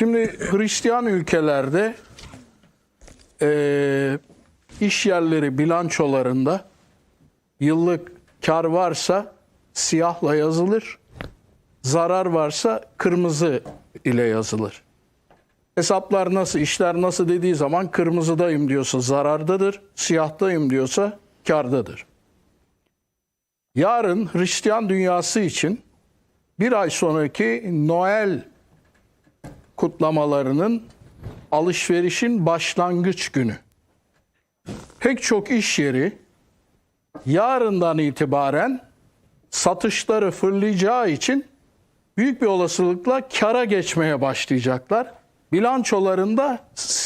Şimdi Hristiyan ülkelerde eee iş yerleri bilançolarında yıllık kar varsa siyahla yazılır, zarar varsa kırmızı ile yazılır. Hesaplar nasıl, işler nasıl dediği zaman kırmızıdayım diyorsa zarardadır, siyahtayım diyorsa kardadır. Yarın Hristiyan dünyası için bir ay sonraki Noel kutlamalarının alışverişin başlangıç günü. Pek çok iş yeri yarından itibaren satışları fırlayacağı için büyük bir olasılıkla kara geçmeye başlayacaklar. Bilançolarında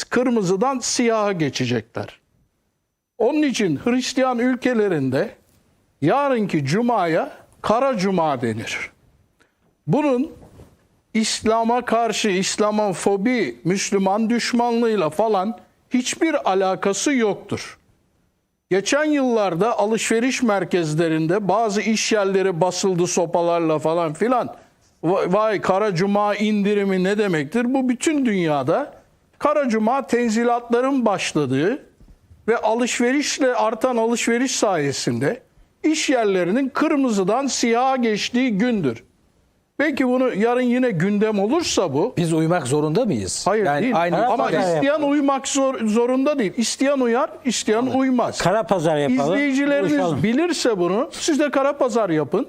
kırmızıdan siyaha geçecekler. Onun için Hristiyan ülkelerinde yarınki cumaya kara cuma denir. Bunun İslam'a karşı İslamofobi, Müslüman düşmanlığıyla falan hiçbir alakası yoktur. Geçen yıllarda alışveriş merkezlerinde bazı iş yerleri basıldı sopalarla falan filan. Va- Vay kara cuma indirimi ne demektir? Bu bütün dünyada kara cuma tenzilatların başladığı ve alışverişle artan alışveriş sayesinde iş yerlerinin kırmızıdan siyaha geçtiği gündür. Belki bunu yarın yine gündem olursa bu Biz uymak zorunda mıyız? Hayır Yani değil. aynı Ama isteyen uymak zor, zorunda değil. İsteyen uyar, isteyen uymaz. Kara pazar yapalım. İzleyicileriniz buluşalım. bilirse bunu siz de kara pazar yapın.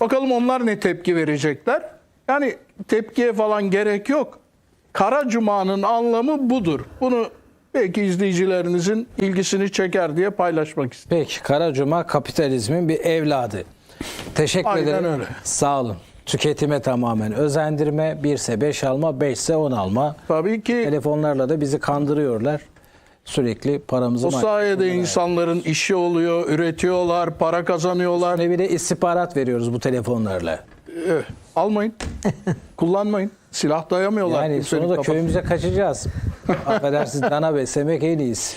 Bakalım onlar ne tepki verecekler. Yani tepkiye falan gerek yok. Kara Cuma'nın anlamı budur. Bunu belki izleyicilerinizin ilgisini çeker diye paylaşmak istedim. Peki Kara Cuma kapitalizmin bir evladı. Teşekkür Aynen ederim. öyle. Sağ olun. Tüketime tamamen özendirme. 1 ise 5 alma, 5 ise 10 alma. Tabii ki Telefonlarla da bizi kandırıyorlar. Sürekli paramızı o sayede insanların işi oluyor, üretiyorlar, para kazanıyorlar. Ne bir de istihbarat veriyoruz bu telefonlarla. Evet, almayın. Kullanmayın. Silah dayamıyorlar. Yani Kimsenin sonra da kafasına. köyümüze kaçacağız. Affedersiniz dana beslemek en iyisi.